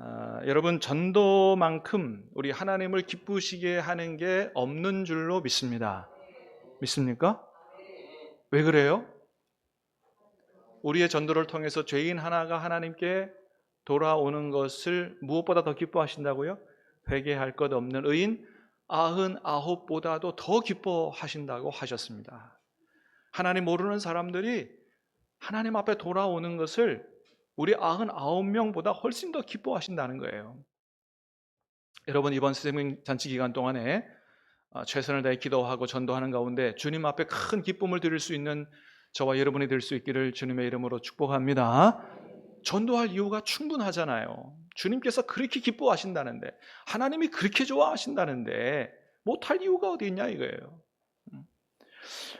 아, 여러분 전도만큼 우리 하나님을 기쁘시게 하는 게 없는 줄로 믿습니다. 믿습니까? 왜 그래요? 우리의 전도를 통해서 죄인 하나가 하나님께 돌아오는 것을 무엇보다 더 기뻐하신다고요? 회개할 것 없는 의인 아흔 아홉보다도 더 기뻐하신다고 하셨습니다. 하나님 모르는 사람들이 하나님 앞에 돌아오는 것을 우리 아흔 아홉 명보다 훨씬 더 기뻐하신다는 거예요. 여러분 이번 생명 잔치 기간 동안에 어, 최선을 다해 기도하고 전도하는 가운데 주님 앞에 큰 기쁨을 드릴 수 있는 저와 여러분이 될 수 있기를 주님의 이름으로 축복합니다. 전도할 이유가 충분하잖아요. 주님께서 그렇게 기뻐하신다는데 하나님이 그렇게 좋아하신다는데 못할 이유가 어디 있냐 이거예요. 음.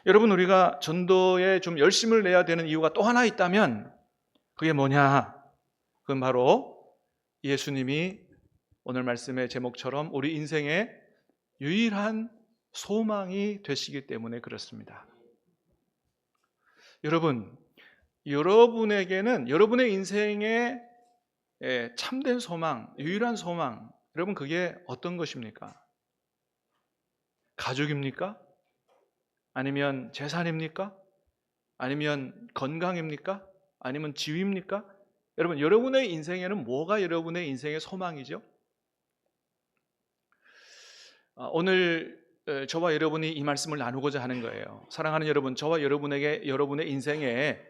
여러분 우리가 전도에 좀 열심을 내야 되는 이유가 또 하나 있다면 그게 뭐냐? 그건 바로 예수님이 오늘 말씀의 제목처럼 우리 인생의 유일한 소망이 되시기 때문에 그렇습니다. 여러분, 여러분에게는 여러분의 인생의 예, 참된 소망, 유일한 소망, 여러분 그게 어떤 것입니까? 가족입니까? 아니면 재산입니까? 아니면 건강입니까? 아니면 지위입니까? 여러분, 여러분의 인생에는 뭐가 여러분의 인생의 소망이죠? 아, 오늘 에, 저와 여러분이 이 말씀을 나누고자 하는 거예요. 사랑하는 여러분, 저와 여러분에게 여러분의 인생에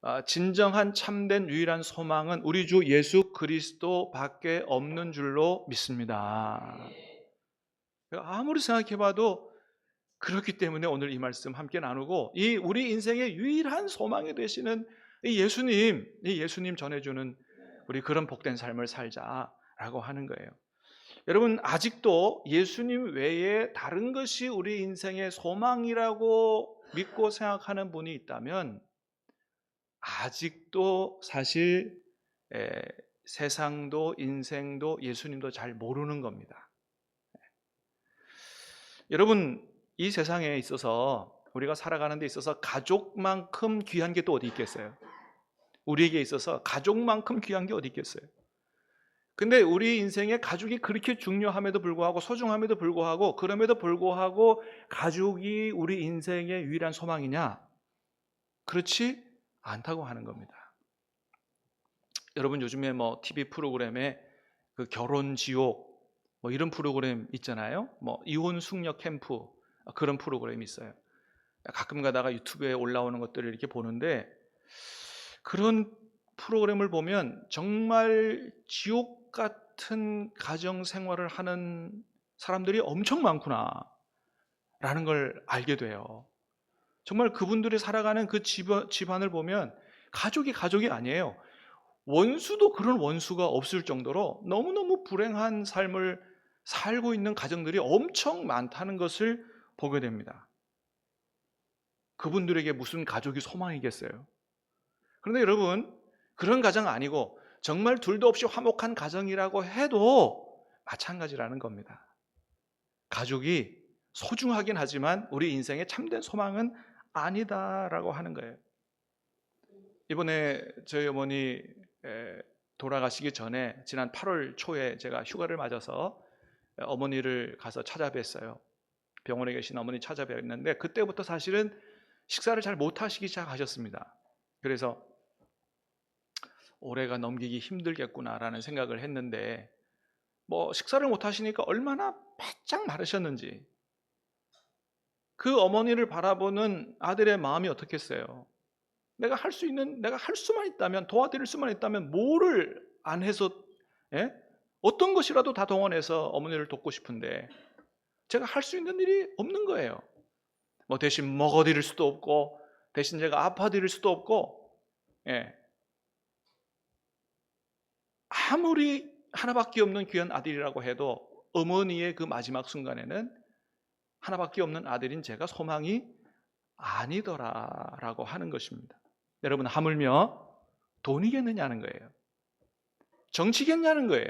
아, 진정한 참된 유일한 소망은 우리 주 예수 그리스도밖에 없는 줄로 믿습니다. 아무리 생각해봐도 그렇기 때문에 오늘 이 말씀 함께 나누고 이 우리 인생의 유일한 소망이 되시는 이 예수님, 이 예수님 전해주는 우리 그런 복된 삶을 살자라고 하는 거예요. 여러분 아직도 예수님 외에 다른 것이 우리 인생의 소망이라고 믿고 생각하는 분이 있다면 아직도 사실 에, 세상도 인생도 예수님도 잘 모르는 겁니다. 여러분 이 세상에 있어서 우리가 살아가는 데 있어서 가족만큼 귀한 게 또 어디 있겠어요? 우리에게 있어서 가족만큼 귀한 게 어디 있겠어요? 근데 우리 인생에 가족이 그렇게 중요함에도 불구하고 소중함에도 불구하고 그럼에도 불구하고 가족이 우리 인생의 유일한 소망이냐? 그렇지 않다고 하는 겁니다. 여러분 요즘에 뭐 TV 프로그램에 그 결혼 지옥 뭐 이런 프로그램 있잖아요. 뭐 이혼 숙녀 캠프 그런 프로그램이 있어요. 가끔 가다가 유튜브에 올라오는 것들을 이렇게 보는데 그런 프로그램을 보면 정말 지옥 같은 가정 생활을 하는 사람들이 엄청 많구나 라는 걸 알게 돼요. 정말 그분들이 살아가는 그 집안을 보면 가족이 가족이 아니에요. 원수도 그런 원수가 없을 정도로 너무너무 불행한 삶을 살고 있는 가정들이 엄청 많다는 것을 보게 됩니다. 그분들에게 무슨 가족이 소망이겠어요? 그런데 여러분, 그런 가정 아니고 정말 둘도 없이 화목한 가정이라고 해도 마찬가지라는 겁니다. 가족이 소중하긴 하지만 우리 인생의 참된 소망은 아니다라고 하는 거예요. 이번에 저희 어머니 돌아가시기 전에 지난 8월 초에 제가 휴가를 맞아서 어머니를 가서 찾아뵀어요. 병원에 계신 어머니 찾아뵀는데 그때부터 사실은 식사를 잘 못하시기 시작하셨습니다. 그래서 올해가 넘기기 힘들겠구나라는 생각을 했는데 뭐 식사를 못 하시니까 얼마나 바짝 마르셨는지 그 어머니를 바라보는 아들의 마음이 어떻겠어요? 내가 할 수 있는 내가 할 수만 있다면 도와드릴 수만 있다면 뭐를 안 해서 예? 어떤 것이라도 다 동원해서 어머니를 돕고 싶은데 제가 할 수 있는 일이 없는 거예요. 뭐 대신 먹어드릴 수도 없고 대신 제가 아파드릴 수도 없고 예. 아무리 하나밖에 없는 귀한 아들이라고 해도 어머니의 그 마지막 순간에는 하나밖에 없는 아들인 제가 소망이 아니더라라고 하는 것입니다. 여러분 하물며 돈이겠느냐는 거예요. 정치겠냐는 거예요.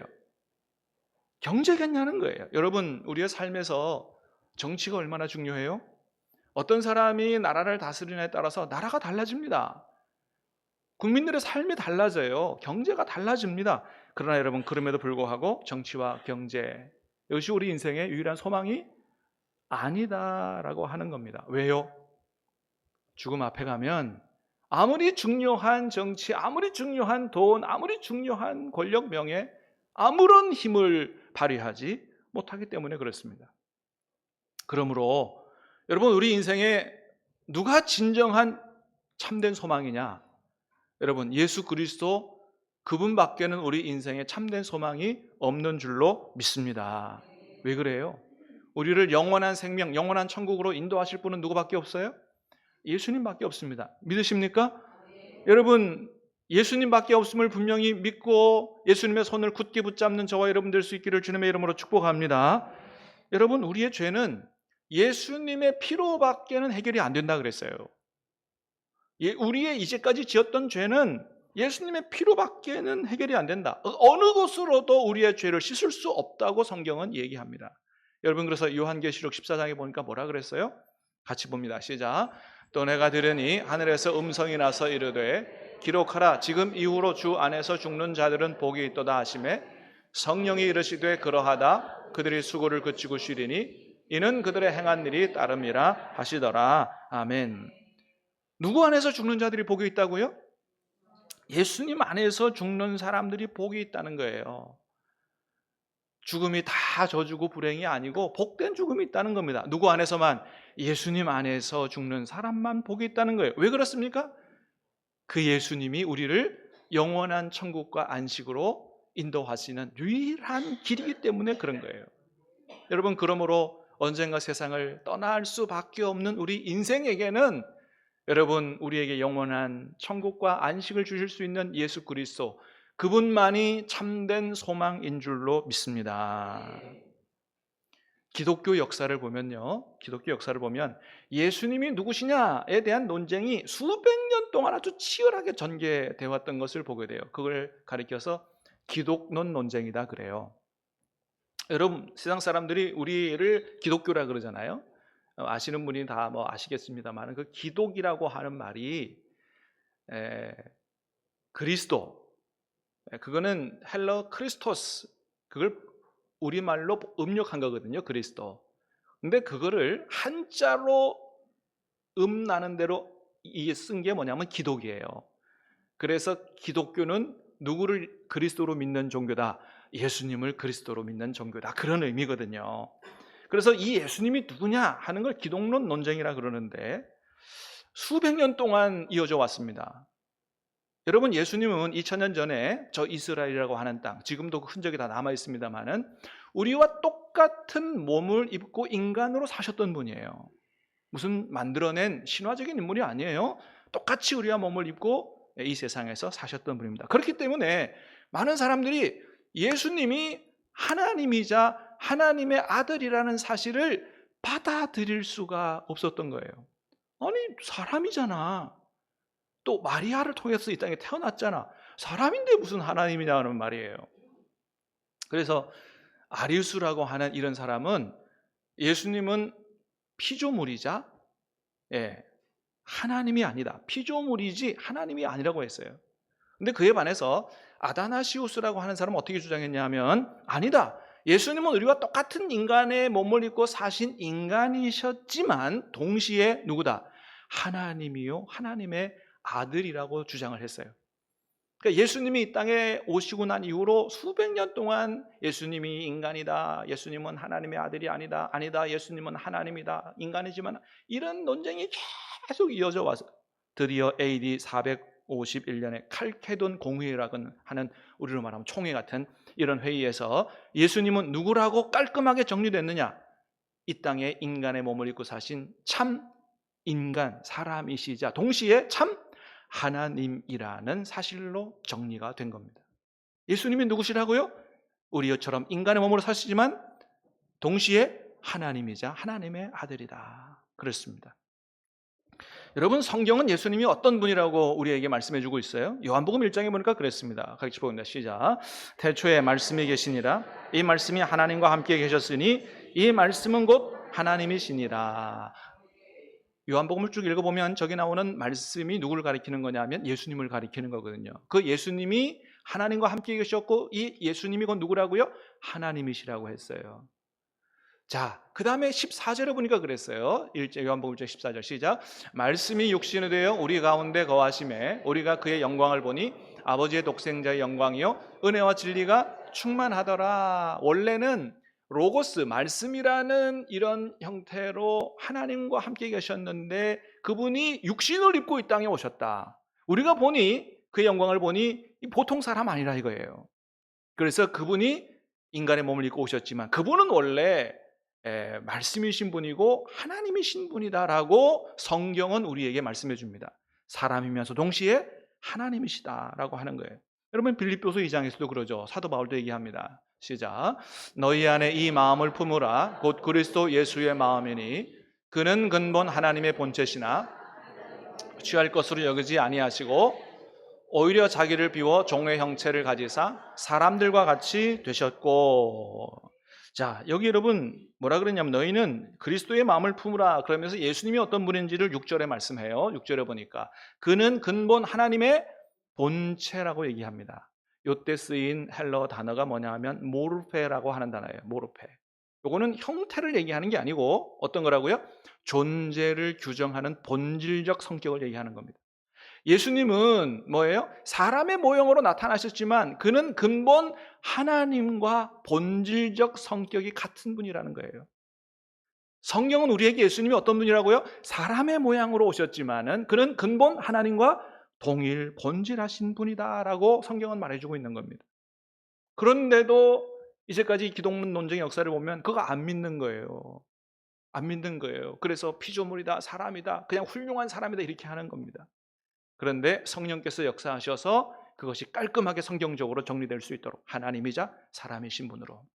경제겠냐는 거예요. 여러분 우리의 삶에서 정치가 얼마나 중요해요? 어떤 사람이 나라를 다스리냐에 따라서 나라가 달라집니다. 국민들의 삶이 달라져요. 경제가 달라집니다. 그러나 여러분 그럼에도 불구하고 정치와 경제 이것이 우리 인생의 유일한 소망이 아니다라고 하는 겁니다. 왜요? 죽음 앞에 가면 아무리 중요한 정치, 아무리 중요한 돈, 아무리 중요한 권력, 명예, 아무런 힘을 발휘하지 못하기 때문에 그렇습니다. 그러므로 여러분 우리 인생에 누가 진정한 참된 소망이냐? 여러분 예수 그리스도 그분밖에는 우리 인생에 참된 소망이 없는 줄로 믿습니다. 왜 그래요? 우리를 영원한 생명, 영원한 천국으로 인도하실 분은 누구밖에 없어요? 예수님밖에 없습니다. 믿으십니까? 여러분 예수님밖에 없음을 분명히 믿고 예수님의 손을 굳게 붙잡는 저와 여러분 될 수 있기를 주님의 이름으로 축복합니다. 여러분 우리의 죄는 예수님의 피로밖에는 해결이 안 된다 그랬어요. 예, 우리의 이제까지 지었던 죄는 예수님의 피로밖에는 해결이 안 된다. 어느 것으로도 우리의 죄를 씻을 수 없다고 성경은 얘기합니다. 여러분 그래서 요한계시록 14장에 보니까 뭐라 그랬어요? 같이 봅니다. 시작. 또 내가 들으니 하늘에서 음성이 나서 이르되 기록하라 지금 이후로 주 안에서 죽는 자들은 복이 있도다 하심에 성령이 이르시되 그러하다 그들이 수고를 그치고 쉬리니 이는 그들의 행한 일이 따름이라 하시더라. 아멘. 누구 안에서 죽는 자들이 복이 있다고요? 예수님 안에서 죽는 사람들이 복이 있다는 거예요. 죽음이 다 저주고 불행이 아니고 복된 죽음이 있다는 겁니다. 누구 안에서만? 예수님 안에서 죽는 사람만 복이 있다는 거예요. 왜 그렇습니까? 그 예수님이 우리를 영원한 천국과 안식으로 인도하시는 유일한 길이기 때문에 그런 거예요. 여러분, 그러므로 언젠가 세상을 떠날 수밖에 없는 우리 인생에게는 여러분, 우리에게 영원한 천국과 안식을 주실 수 있는 예수 그리스도, 그분만이 참된 소망인 줄로 믿습니다. 기독교 역사를 보면요. 기독교 역사를 보면 예수님이 누구시냐에 대한 논쟁이 수백 년 동안 아주 치열하게 전개되어 왔던 것을 보게 돼요. 그걸 가리켜서 기독론 논쟁이다 그래요. 여러분, 세상 사람들이 우리를 기독교라 그러잖아요. 어, 아시는 분이 다 뭐 아시겠습니다만 그 기독이라고 하는 말이 에, 그리스도 에, 그거는 헬러 크리스토스 그걸 우리말로 음력한 거거든요. 그리스도. 근데 그거를 한자로 음 나는 대로 쓴 게 뭐냐면 기독이에요. 그래서 기독교는 누구를 그리스도로 믿는 종교다. 예수님을 그리스도로 믿는 종교다. 그런 의미거든요. 그래서 이 예수님이 누구냐 하는 걸 기독론 논쟁이라 그러는데 수백 년 동안 이어져 왔습니다. 여러분 예수님은 2000년 전에 저 이스라엘이라고 하는 땅 지금도 그 흔적이 다 남아 있습니다만은 우리와 똑같은 몸을 입고 인간으로 사셨던 분이에요. 무슨 만들어낸 신화적인 인물이 아니에요. 똑같이 우리와 몸을 입고 이 세상에서 사셨던 분입니다. 그렇기 때문에 많은 사람들이 예수님이 하나님이자 하나님의 아들이라는 사실을 받아들일 수가 없었던 거예요. 아니, 사람이잖아. 또 마리아를 통해서 이 땅에 태어났잖아. 사람인데 무슨 하나님이냐는 말이에요. 그래서 아리우스라고 하는 이런 사람은 예수님은 피조물이자 예, 하나님이 아니다. 피조물이지 하나님이 아니라고 했어요. 근데 그에 반해서 아다나시우스라고 하는 사람은 어떻게 주장했냐 하면 아니다. 예수님은 우리와 똑같은 인간의 몸을 입고 사신 인간이셨지만 동시에 누구다? 하나님이요. 하나님의 아들이라고 주장을 했어요. 그러니까 예수님이 이 땅에 오시고 난 이후로 수백 년 동안 예수님이 인간이다. 예수님은 하나님의 아들이 아니다. 아니다. 예수님은 하나님이다. 인간이지만 이런 논쟁이 계속 이어져 와서 드디어 AD 451년에 칼케돈 공회라고 하는 우리로 말하면 총회 같은 이런 회의에서 예수님은 누구라고 깔끔하게 정리됐느냐? 이 땅에 인간의 몸을 입고 사신 참 인간, 사람이시자 동시에 참 하나님이라는 사실로 정리가 된 겁니다. 예수님이 누구시라고요? 우리처럼 인간의 몸으로 사시지만 동시에 하나님이자 하나님의 아들이다. 그렇습니다. 여러분 성경은 예수님이 어떤 분이라고 우리에게 말씀해 주고 있어요? 요한복음 1장에 보니까 그랬습니다. 같이 보겠습니다. 시작. 태초에 말씀이 계시니라 이 말씀이 하나님과 함께 계셨으니 이 말씀은 곧 하나님이시니라. 요한복음을 쭉 읽어보면 저기 나오는 말씀이 누구를 가리키는 거냐면 예수님을 가리키는 거거든요. 그 예수님이 하나님과 함께 계셨고 이 예수님이 곧 누구라고요? 하나님이시라고 했어요. 자, 그 다음에 14절에 보니까 그랬어요. 1절, 요한복음 1장 14절 시작. 말씀이 육신이 되어 우리 가운데 거하심에 우리가 그의 영광을 보니 아버지의 독생자의 영광이요. 은혜와 진리가 충만하더라. 원래는 로고스, 말씀이라는 이런 형태로 하나님과 함께 계셨는데 그분이 육신을 입고 이 땅에 오셨다. 우리가 보니 그의 영광을 보니 보통 사람 아니라 이거예요. 그래서 그분이 인간의 몸을 입고 오셨지만 그분은 원래 에, 말씀이신 분이고 하나님이신 분이다라고 성경은 우리에게 말씀해 줍니다. 사람이면서 동시에 하나님이시다라고 하는 거예요. 여러분 빌립보서 2장에서도 그러죠. 사도 바울도 얘기합니다. 시작. 너희 안에 이 마음을 품으라 곧 그리스도 예수의 마음이니 그는 근본 하나님의 본체시나 취할 것으로 여기지 아니하시고 오히려 자기를 비워 종의 형체를 가지사 사람들과 같이 되셨고 자, 여기 여러분 뭐라 그랬냐면 너희는 그리스도의 마음을 품으라 그러면서 예수님이 어떤 분인지를 6절에 말씀해요. 6절에 보니까 그는 근본 하나님의 본체라고 얘기합니다. 요때 쓰인 헬러 단어가 뭐냐 하면 모르페라고 하는 단어예요. 모르페. 요거는 형태를 얘기하는 게 아니고 어떤 거라고요? 존재를 규정하는 본질적 성격을 얘기하는 겁니다. 예수님은 뭐예요? 사람의 모형으로 나타나셨지만 그는 근본 하나님과 본질적 성격이 같은 분이라는 거예요. 성경은 우리에게 예수님이 어떤 분이라고요? 사람의 모양으로 오셨지만은 그는 근본 하나님과 동일 본질하신 분이다라고 성경은 말해주고 있는 겁니다. 그런데도 이제까지 기독문 논쟁의 역사를 보면 그거 안 믿는 거예요. 안 믿는 거예요. 그래서 피조물이다, 사람이다, 그냥 훌륭한 사람이다 이렇게 하는 겁니다. 그런데 성령께서 역사하셔서 그것이 깔끔하게 성경적으로 정리될 수 있도록 하나님이자 사람이신 분으로.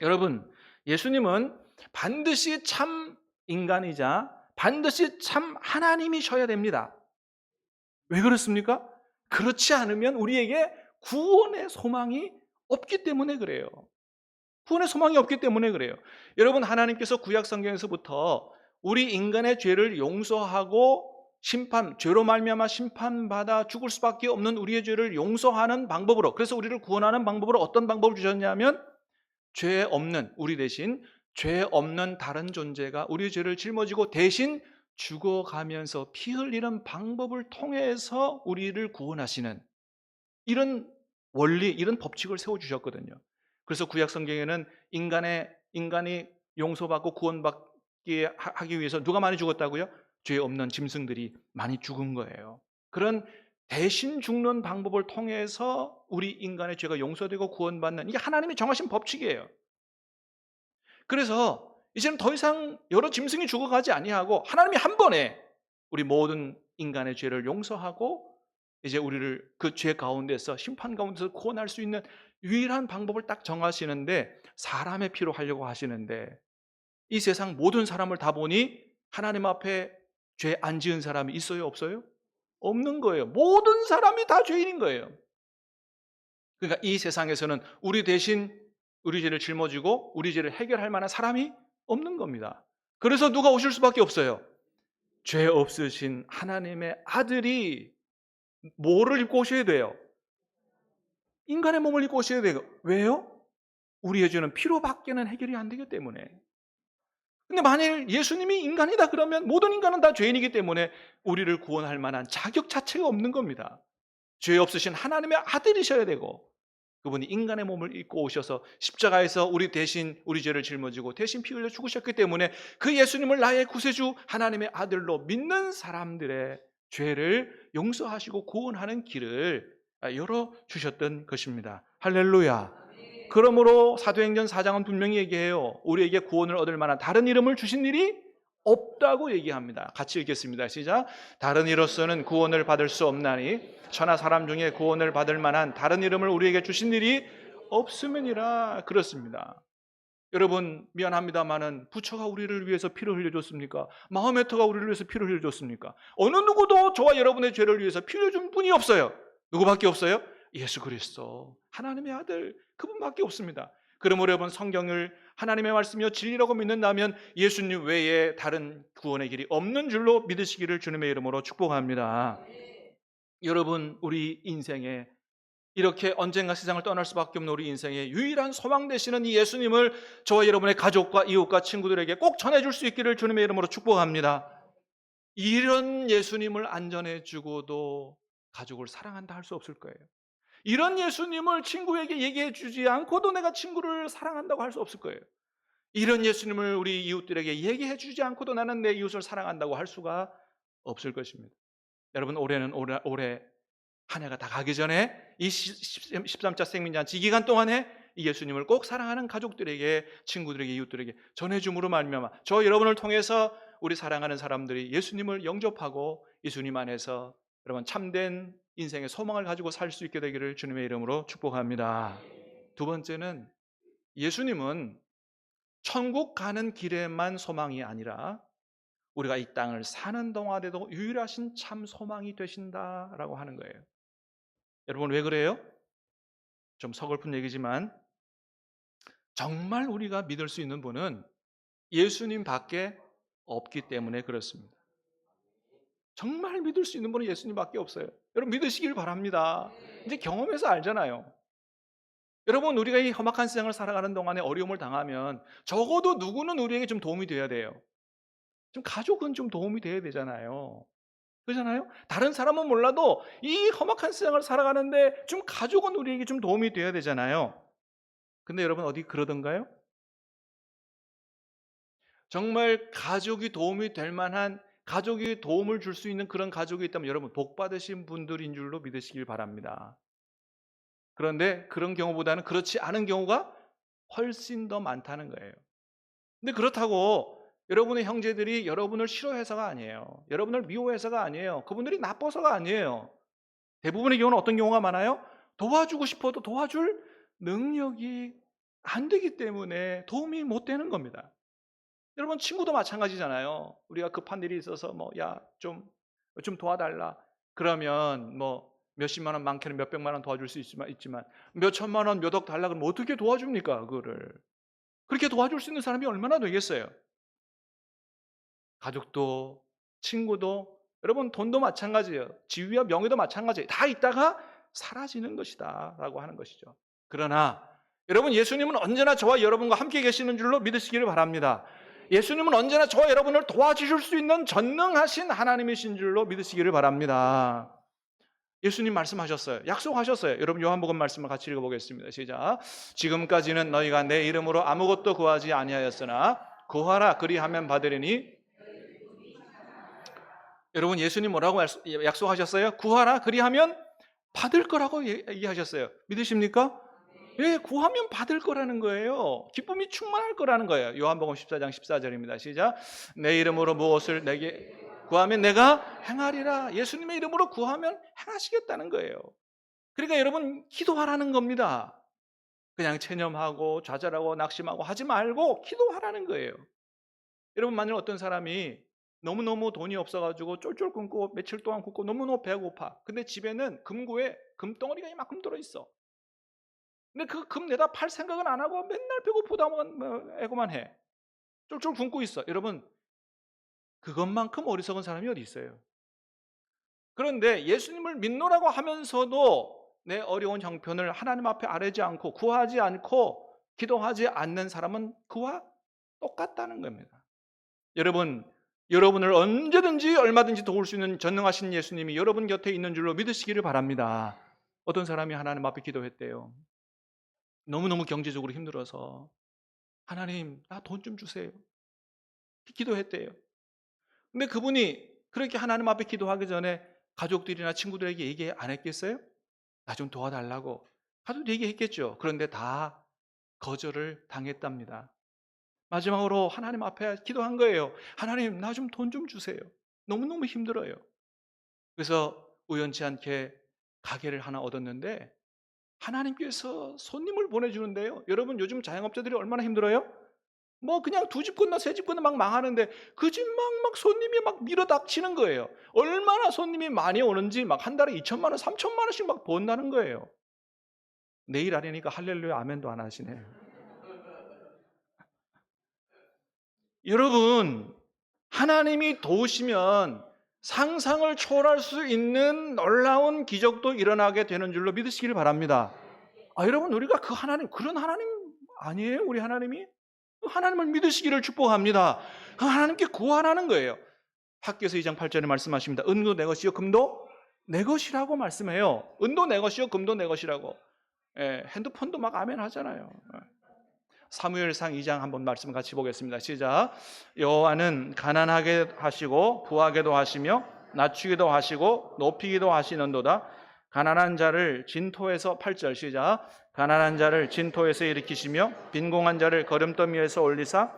여러분, 예수님은 반드시 참 인간이자 반드시 참 하나님이셔야 됩니다. 왜 그렇습니까? 그렇지 않으면 우리에게 구원의 소망이 없기 때문에 그래요. 구원의 소망이 없기 때문에 그래요. 여러분, 하나님께서 구약 성경에서부터 우리 인간의 죄를 용서하고 심판, 죄로 말미암아 심판받아 죽을 수밖에 없는 우리의 죄를 용서하는 방법으로 그래서 우리를 구원하는 방법으로 어떤 방법을 주셨냐면 죄 없는 우리 대신 죄 없는 다른 존재가 우리의 죄를 짊어지고 대신 죽어가면서 피 흘리는 방법을 통해서 우리를 구원하시는 이런 원리, 이런 법칙을 세워 주셨거든요. 그래서 구약 성경에는 인간의 인간이 용서받고 구원받기 하기 위해서 누가 많이 죽었다고요? 죄 없는 짐승들이 많이 죽은 거예요. 그런 대신 죽는 방법을 통해서 우리 인간의 죄가 용서되고 구원받는 이게 하나님이 정하신 법칙이에요. 그래서 이제는 더 이상 여러 짐승이 죽어가지 아니하고 하나님이 한 번에 우리 모든 인간의 죄를 용서하고 이제 우리를 그 죄 가운데서 심판 가운데서 구원할 수 있는 유일한 방법을 딱 정하시는데 사람의 피로 하려고 하시는데 이 세상 모든 사람을 다 보니 하나님 앞에 죄 안 지은 사람이 있어요, 없어요? 없는 거예요. 모든 사람이 다 죄인인 거예요. 그러니까 이 세상에서는 우리 대신 우리 죄를 짊어지고 우리 죄를 해결할 만한 사람이 없는 겁니다. 그래서 누가 오실 수밖에 없어요. 죄 없으신 하나님의 아들이 뭐를 입고 오셔야 돼요? 인간의 몸을 입고 오셔야 돼요. 왜요? 우리의 죄는 피로밖에는 해결이 안 되기 때문에. 근데 만일 예수님이 인간이다 그러면 모든 인간은 다 죄인이기 때문에 우리를 구원할 만한 자격 자체가 없는 겁니다. 죄 없으신 하나님의 아들이셔야 되고 그분이 인간의 몸을 입고 오셔서 십자가에서 우리 대신 우리 죄를 짊어지고 대신 피 흘려 죽으셨기 때문에 그 예수님을 나의 구세주 하나님의 아들로 믿는 사람들의 죄를 용서하시고 구원하는 길을 열어 주셨던 것입니다. 할렐루야. 그러므로 사도행전 4장은 분명히 얘기해요. 우리에게 구원을 얻을 만한 다른 이름을 주신 일이 없다고 얘기합니다. 같이 읽겠습니다. 시작. 다른 이로서는 구원을 받을 수 없나니 천하 사람 중에 구원을 받을 만한 다른 이름을 우리에게 주신 일이 없음이니라 그렇습니다. 여러분 미안합니다만은 부처가 우리를 위해서 피를 흘려줬습니까? 마호메트가 우리를 위해서 피를 흘려줬습니까? 어느 누구도 저와 여러분의 죄를 위해서 피 흘려준 분이 없어요. 누구밖에 없어요? 예수 그리스도 하나님의 아들 그분밖에 없습니다. 그러므로 여러분 성경을 하나님의 말씀이요 진리라고 믿는다면 예수님 외에 다른 구원의 길이 없는 줄로 믿으시기를 주님의 이름으로 축복합니다. 여러분 우리 인생에 이렇게 언젠가 세상을 떠날 수밖에 없는 우리 인생의 유일한 소망 되시는 이 예수님을 저와 여러분의 가족과 이웃과 친구들에게 꼭 전해줄 수 있기를 주님의 이름으로 축복합니다. 이런 예수님을 안전해주고도 가족을 사랑한다 할 수 없을 거예요. 이런 예수님을 친구에게 얘기해 주지 않고도 내가 친구를 사랑한다고 할 수 없을 거예요. 이런 예수님을 우리 이웃들에게 얘기해 주지 않고도 나는 내 이웃을 사랑한다고 할 수가 없을 것입니다. 여러분 올해는 올해, 올해 한 해가 다 가기 전에 이 13차 생민잔치 이 기간 동안에 이 예수님을 꼭 사랑하는 가족들에게 친구들에게 이웃들에게 전해줌으로 말미암아 저 여러분을 통해서 우리 사랑하는 사람들이 예수님을 영접하고 예수님 안에서 여러분 참된 인생의 소망을 가지고 살 수 있게 되기를 주님의 이름으로 축복합니다. 두 번째는 예수님은 천국 가는 길에만 소망이 아니라 우리가 이 땅을 사는 동안에도 유일하신 참 소망이 되신다라고 하는 거예요. 여러분 왜 그래요? 좀 서글픈 얘기지만 정말 우리가 믿을 수 있는 분은 예수님 밖에 없기 때문에 그렇습니다. 정말 믿을 수 있는 분은 예수님밖에 없어요. 여러분 믿으시길 바랍니다. 이제 경험해서 알잖아요. 여러분 우리가 이 험악한 세상을 살아가는 동안에 어려움을 당하면 적어도 누구는 우리에게 좀 도움이 돼야 돼요. 좀 가족은 좀 도움이 돼야 되잖아요. 그렇잖아요? 다른 사람은 몰라도 이 험악한 세상을 살아가는데 좀 가족은 우리에게 좀 도움이 돼야 되잖아요. 근데 여러분 어디 그러던가요? 정말 가족이 도움이 될 만한 가족이 도움을 줄 수 있는 그런 가족이 있다면 여러분 복 받으신 분들인 줄로 믿으시길 바랍니다. 그런데 그런 경우보다는 그렇지 않은 경우가 훨씬 더 많다는 거예요. 근데 그렇다고 여러분의 형제들이 여러분을 싫어해서가 아니에요. 여러분을 미워해서가 아니에요. 그분들이 나빠서가 아니에요. 대부분의 경우는 어떤 경우가 많아요? 도와주고 싶어도 도와줄 능력이 안 되기 때문에 도움이 못 되는 겁니다. 여러분 친구도 마찬가지잖아요. 우리가 급한 일이 있어서 뭐 야 좀 좀 도와달라. 그러면 뭐 몇십만 원 많게는 몇백만 원 도와줄 수 있지만 있지만 몇천만 원 몇 억 달라 그러면 어떻게 도와줍니까 그거를 그렇게 도와줄 수 있는 사람이 얼마나 되겠어요? 가족도 친구도 여러분 돈도 마찬가지예요. 지위와 명예도 마찬가지예요. 다 있다가 사라지는 것이다라고 하는 것이죠. 그러나 여러분 예수님은 언제나 저와 여러분과 함께 계시는 줄로 믿으시기를 바랍니다. 예수님은 언제나 저와 여러분을 도와주실 수 있는 전능하신 하나님이신 줄로 믿으시기를 바랍니다. 예수님 말씀하셨어요. 약속하셨어요. 여러분 요한복음 말씀을 같이 읽어보겠습니다. 시작. 지금까지는 너희가 내 이름으로 아무것도 구하지 아니하였으나 구하라 그리하면 받으리니 여러분 예수님 뭐라고 약속하셨어요? 구하라 그리하면 받을 거라고 얘기하셨어요. 믿으십니까? 예, 구하면 받을 거라는 거예요. 기쁨이 충만할 거라는 거예요. 요한복음 14장 14절입니다. 시작. 내 이름으로 무엇을 내게 구하면 내가 행하리라. 예수님의 이름으로 구하면 행하시겠다는 거예요. 그러니까 여러분 기도하라는 겁니다. 그냥 체념하고 좌절하고 낙심하고 하지 말고 기도하라는 거예요. 여러분 만약 어떤 사람이 너무너무 돈이 없어가지고 쫄쫄 굶고 며칠 동안 굶고 너무너무 배고파. 근데 집에는 금고에 금덩어리가 이만큼 들어있어. 근데 그 금 내다 팔 생각은 안 하고 맨날 배고프다만 뭐 애고만 해. 쫄쫄 굶고 있어. 여러분 그것만큼 어리석은 사람이 어디 있어요? 그런데 예수님을 믿노라고 하면서도 내 어려운 형편을 하나님 앞에 아뢰지 않고 구하지 않고 기도하지 않는 사람은 그와 똑같다는 겁니다. 여러분, 여러분을 언제든지 얼마든지 도울 수 있는 전능하신 예수님이 여러분 곁에 있는 줄로 믿으시기를 바랍니다. 어떤 사람이 하나님 앞에 기도했대요. 너무너무 경제적으로 힘들어서 하나님 나 돈 좀 주세요. 기도했대요. 근데 그분이 그렇게 하나님 앞에 기도하기 전에 가족들이나 친구들에게 얘기 안 했겠어요? 나 좀 도와달라고. 가족들 얘기했겠죠. 그런데 다 거절을 당했답니다. 마지막으로 하나님 앞에 기도한 거예요. 하나님, 나 좀 돈좀 주세요. 너무너무 힘들어요. 그래서 우연치 않게 가게를 하나 얻었는데 하나님께서 손님을 보내주는데요. 여러분 요즘 자영업자들이 얼마나 힘들어요? 뭐 그냥 두 집 건너 세 집 건너 막 망하는데 그 집 막 막 손님이 막 밀어닥치는 거예요. 얼마나 손님이 많이 오는지 막 한 달에 2천만 원, 3천만 원씩 막 번다는 거예요. 내일 아니니까 할렐루야 아멘도 안 하시네. 여러분 하나님이 도우시면 상상을 초월할 수 있는 놀라운 기적도 일어나게 되는 줄로 믿으시길 바랍니다. 아, 여러분, 우리가 그 하나님, 그런 하나님 아니에요? 우리 하나님이? 그 하나님을 믿으시기를 축복합니다. 그 하나님께 구하라는 거예요. 학교에서 2장 8절에 말씀하십니다. 은도 내 것이요, 금도 내 것이라고 말씀해요. 은도 내 것이요, 금도 내 것이라고. 예, 핸드폰도 막 아멘 하잖아요. 예. 사무엘상 2장 한번 말씀 같이 보겠습니다. 시작. 여호와는 가난하게 하시고 부하게도 하시며 낮추기도 하시고 높이기도 하시는도다. 가난한 자를 진토에서 8절 시작. 가난한 자를 진토에서 일으키시며 빈공한 자를 거름더미에서 올리사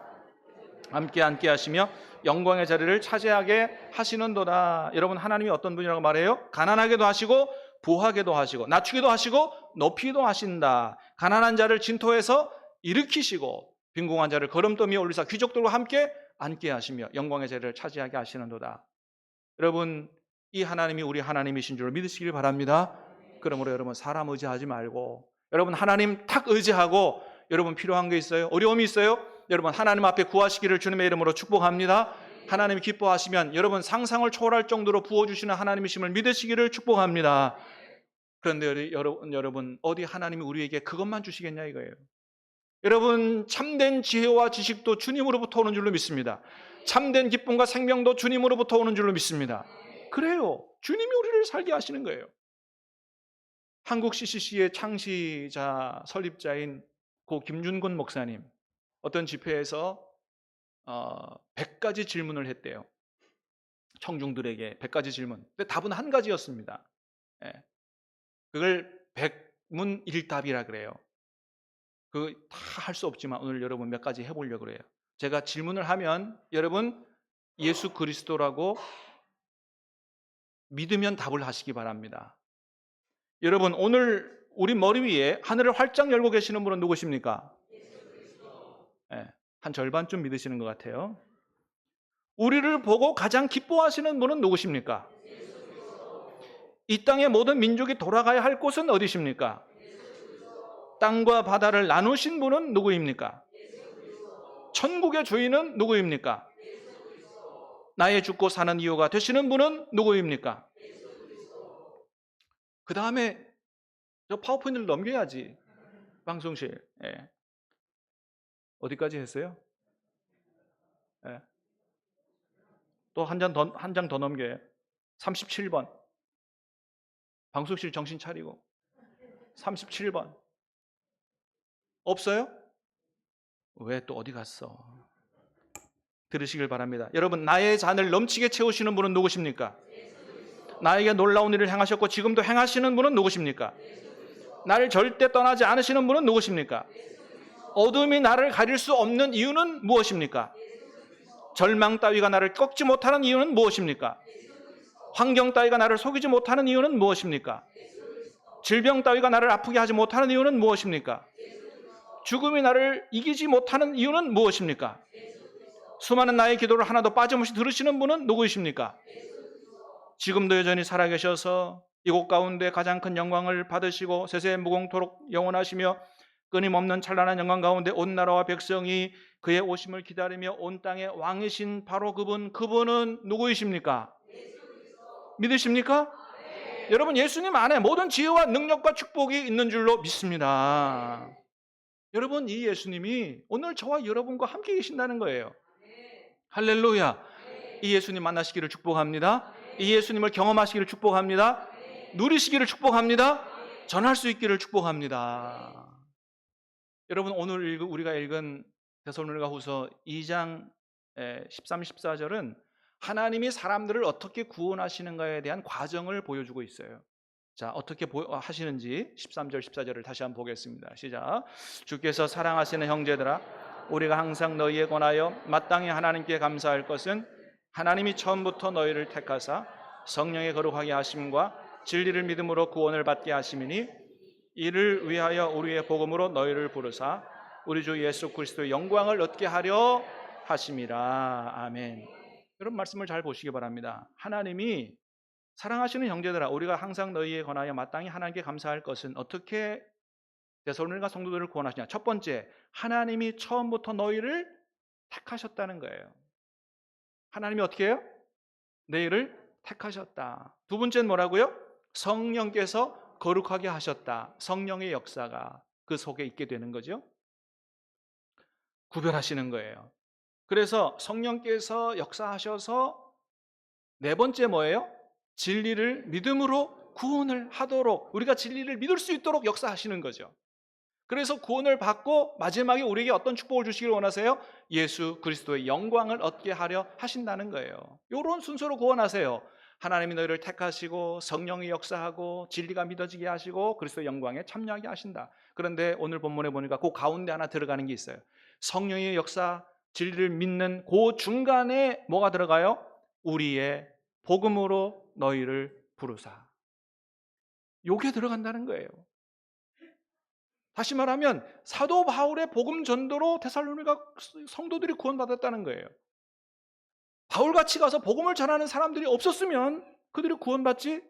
함께 앉게 하시며 영광의 자리를 차지하게 하시는도다. 여러분 하나님이 어떤 분이라고 말해요? 가난하게도 하시고 부하게도 하시고 낮추기도 하시고 높이기도 하신다. 가난한 자를 진토에서 일으키시고 빈공한 자를 걸음더미에 올리사 귀족들과 함께 앉게 하시며 영광의 자리를 차지하게 하시는도다. 여러분 이 하나님이 우리 하나님이신 줄 믿으시길 바랍니다. 그러므로 여러분 사람 의지하지 말고 여러분 하나님 탁 의지하고 여러분 필요한 게 있어요? 어려움이 있어요? 여러분 하나님 앞에 구하시기를 주님의 이름으로 축복합니다. 하나님이 기뻐하시면 여러분 상상을 초월할 정도로 부어주시는 하나님이심을 믿으시기를 축복합니다. 그런데 여러분, 여러분 어디 하나님이 우리에게 그것만 주시겠냐 이거예요. 여러분 참된 지혜와 지식도 주님으로부터 오는 줄로 믿습니다. 참된 기쁨과 생명도 주님으로부터 오는 줄로 믿습니다. 그래요. 주님이 우리를 살게 하시는 거예요. 한국 CCC의 창시자 설립자인 고 김준곤 목사님 어떤 집회에서 어, 100가지 질문을 했대요. 청중들에게 100가지 질문. 근데 답은 한 가지였습니다. 예. 그걸 백문일답이라 그래요. 그 다 할 수 없지만 오늘 여러분 몇 가지 해보려고 그래요. 제가 질문을 하면 여러분 예수 그리스도라고 믿으면 답을 하시기 바랍니다. 여러분 오늘 우리 머리 위에 하늘을 활짝 열고 계시는 분은 누구십니까? 네, 한 절반쯤 믿으시는 것 같아요. 우리를 보고 가장 기뻐하시는 분은 누구십니까? 이 땅의 모든 민족이 돌아가야 할 곳은 어디십니까? 땅과 바다를 나누신 분은 누구입니까? 천국의 주인은 누구입니까? 나의 죽고 사는 이유가 되시는 분은 누구입니까? 그 다음에 저 파워포인트를 넘겨야지. 방송실. 예. 어디까지 했어요? 예. 또한 장 더, 한 장 더 넘겨요. 37번. 방송실 정신 차리고. 37번. 없어요? 왜 또 어디 갔어? 들으시길 바랍니다. 여러분, 나의 잔을 넘치게 채우시는 분은 누구십니까? 나에게 놀라운 일을 행하셨고 지금도 행하시는 분은 누구십니까? 나를 절대 떠나지 않으시는 분은 누구십니까? 어둠이 나를 가릴 수 없는 이유는 무엇입니까? 절망 따위가 나를 꺾지 못하는 이유는 무엇입니까? 환경 따위가 나를 속이지 못하는 이유는 무엇입니까? 질병 따위가 나를 아프게 하지 못하는 이유는 무엇입니까? 죽음이 나를 이기지 못하는 이유는 무엇입니까? 수많은 나의 기도를 하나도 빠짐없이 들으시는 분은 누구이십니까? 지금도 여전히 살아계셔서 이곳 가운데 가장 큰 영광을 받으시고 세세 무공토록 영원하시며 끊임없는 찬란한 영광 가운데 온 나라와 백성이 그의 오심을 기다리며 온 땅의 왕이신 바로 그분 그분은 누구이십니까? 믿으십니까? 여러분 예수님 안에 모든 지혜와 능력과 축복이 있는 줄로 믿습니다. 여러분 이 예수님이 오늘 저와 여러분과 함께 계신다는 거예요. 할렐루야. 이 예수님 만나시기를 축복합니다. 이 예수님을 경험하시기를 축복합니다. 누리시기를 축복합니다. 전할 수 있기를 축복합니다. 여러분 오늘 우리가 읽은 데살로니가 후서 2장 13, 14절은 하나님이 사람들을 어떻게 구원하시는가에 대한 과정을 보여주고 있어요. 자, 어떻게 하시는지 13절, 14절을 다시 한번 보겠습니다. 시작. 주께서 사랑하시는 형제들아, 우리가 항상 너희에 관하여 마땅히 하나님께 감사할 것은 하나님이 처음부터 너희를 택하사 성령의 거룩하게 하심과 진리를 믿음으로 구원을 받게 하심이니 이를 위하여 우리의 복음으로 너희를 부르사 우리 주 예수 그리스도의 영광을 얻게 하려 하심이라. 아멘. 여러분 말씀을 잘 보시기 바랍니다. 하나님이 사랑하시는 형제들아 우리가 항상 너희에 관하여 마땅히 하나님께 감사할 것은 어떻게 데살로니가 성도들을 구원하시냐? 첫 번째, 하나님이 처음부터 너희를 택하셨다는 거예요. 하나님이 어떻게 해요? 너희를 택하셨다. 두 번째는 뭐라고요? 성령께서 거룩하게 하셨다. 성령의 역사가 그 속에 있게 되는 거죠. 구별하시는 거예요. 그래서 성령께서 역사하셔서 네 번째 뭐예요? 진리를 믿음으로 구원을 하도록 우리가 진리를 믿을 수 있도록 역사하시는 거죠. 그래서 구원을 받고 마지막에 우리에게 어떤 축복을 주시길 원하세요? 예수 그리스도의 영광을 얻게 하려 하신다는 거예요. 이런 순서로 구원하세요. 하나님이 너희를 택하시고 성령이 역사하고 진리가 믿어지게 하시고 그리스도의 영광에 참여하게 하신다. 그런데 오늘 본문에 보니까 그 가운데 하나 들어가는 게 있어요. 성령의 역사, 진리를 믿는 그 중간에 뭐가 들어가요? 우리의 복음으로 너희를 부르사. 요게 들어간다는 거예요. 다시 말하면 사도 바울의 복음 전도로 데살로니가 성도들이 구원받았다는 거예요. 바울같이 가서 복음을 전하는 사람들이 없었으면 그들이 구원받지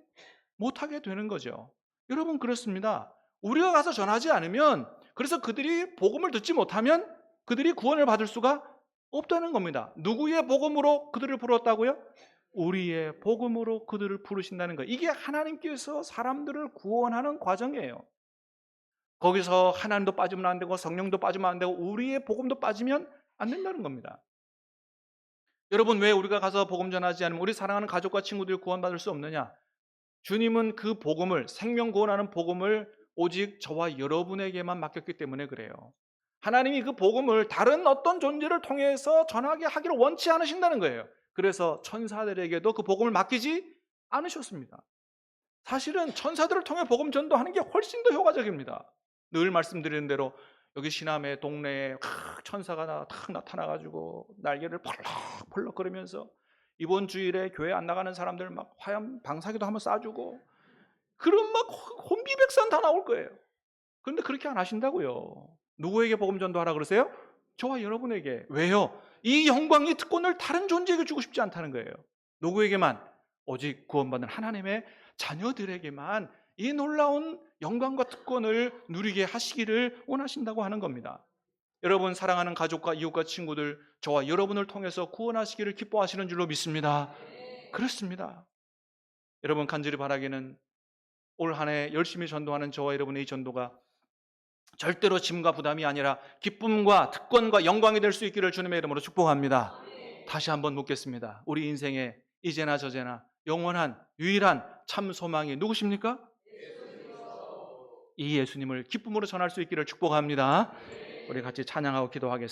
못하게 되는 거죠. 여러분 그렇습니다. 우리가 가서 전하지 않으면 그래서 그들이 복음을 듣지 못하면 그들이 구원을 받을 수가 없다는 겁니다. 누구의 복음으로 그들을 부르었다고요? 우리의 복음으로 그들을 부르신다는 거. 이게 하나님께서 사람들을 구원하는 과정이에요. 거기서 하나님도 빠지면 안 되고 성령도 빠지면 안 되고 우리의 복음도 빠지면 안 된다는 겁니다. 여러분 왜 우리가 가서 복음 전하지 않으면 우리 사랑하는 가족과 친구들이 구원받을 수 없느냐? 주님은 그 복음을 생명 구원하는 복음을 오직 저와 여러분에게만 맡겼기 때문에 그래요. 하나님이 그 복음을 다른 어떤 존재를 통해서 전하게 하기를 원치 않으신다는 거예요. 그래서 천사들에게도 그 복음을 맡기지 않으셨습니다. 사실은 천사들을 통해 복음 전도하는 게 훨씬 더 효과적입니다. 늘 말씀드리는 대로 여기 시남의 동네에 천사가 탁 나타나가지고 날개를 펄럭펄럭 거리면서 이번 주일에 교회 안 나가는 사람들 막 화염 방사기도 한번 쏴주고 그런 막 혼비백산 다 나올 거예요. 그런데 그렇게 안 하신다고요. 누구에게 복음 전도하라 그러세요? 저와 여러분에게. 왜요? 이 영광의 특권을 다른 존재에게 주고 싶지 않다는 거예요. 누구에게만? 오직 구원받는 하나님의 자녀들에게만 이 놀라운 영광과 특권을 누리게 하시기를 원하신다고 하는 겁니다. 여러분 사랑하는 가족과 이웃과 친구들 저와 여러분을 통해서 구원하시기를 기뻐하시는 줄로 믿습니다. 그렇습니다. 여러분 간절히 바라기는 올 한 해 열심히 전도하는 저와 여러분의 이 전도가 절대로 짐과 부담이 아니라 기쁨과 특권과 영광이 될 수 있기를 주님의 이름으로 축복합니다. 다시 한번 묻겠습니다. 우리 인생에 이제나 저제나 영원한 유일한 참 소망이 누구십니까? 이 예수님을 기쁨으로 전할 수 있기를 축복합니다. 우리 같이 찬양하고 기도하겠습니다.